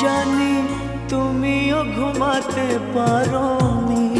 জানি তুমিও ঘুমাতে পারো নি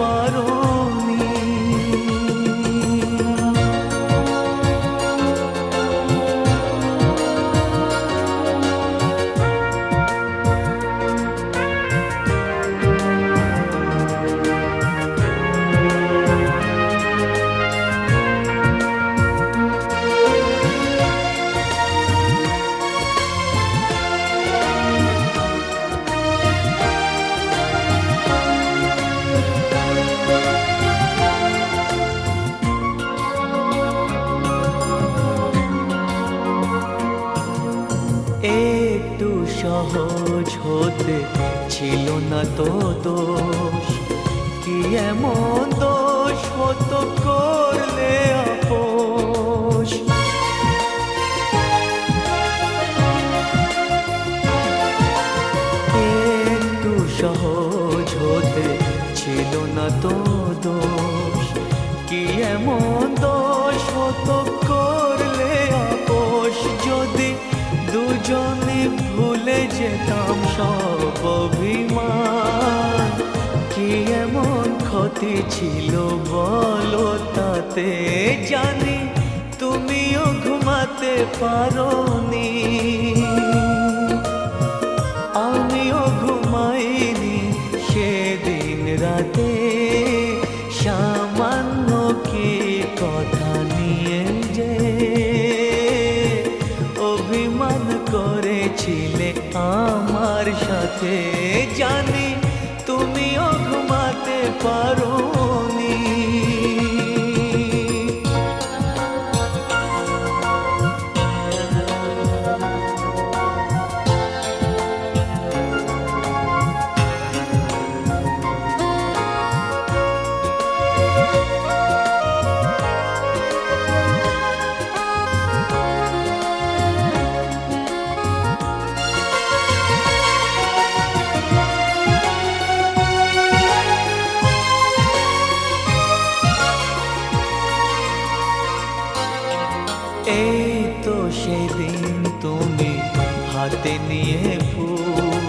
ঘুমাতে একটু সহজ হতে ছিল না তো দোষ। কি এমন দোষ হতো করলে আপোষ? একটু সহজ হতে ছিল না তো দোষ। কি এমন দোষ হতো যেতাম সব অভিমান কি এমন ক্ষতি ছিল বলো তাতে? জানি তুমিও ঘুমাতে পারোনি। আমিও সাথে জানি তুমিও ঘুমাতে পারোনি এই তো সেদিন তুমি হাতে নিয়ে ফুল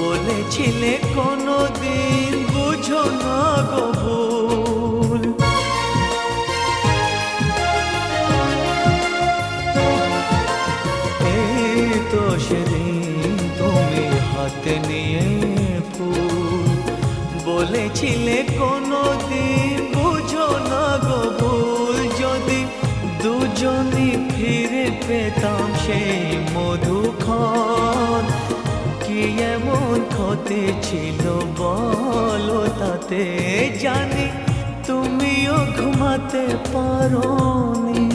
বলেছিলে কোনো দিন বুঝো না গো ভুল। এই তো সেদিন তুমি হাতে নিয়ে ফুল বলেছিলে কোনো দিন পেতাম সেই মধুক্ষণ। কি এমন ক্ষতি ছিল বলো তাতে জানি তুমিও ঘুমাতে পারোনি। আমিও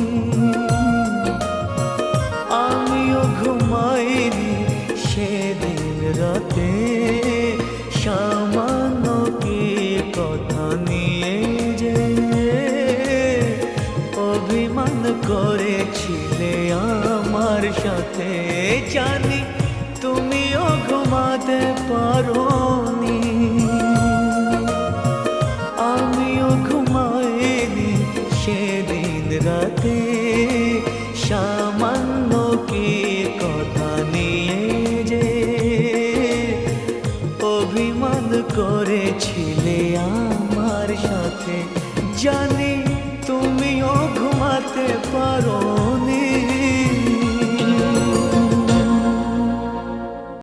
সাথে জানি তুমিও ঘুমাতে পারোনি। আমিও ঘুমাইনি সেদিন রাতে। সামান্য কি কথা নিয়ে যে অভিমান করেছিলে আমার সাথে। জানি তুমিও ঘুমাতে পারো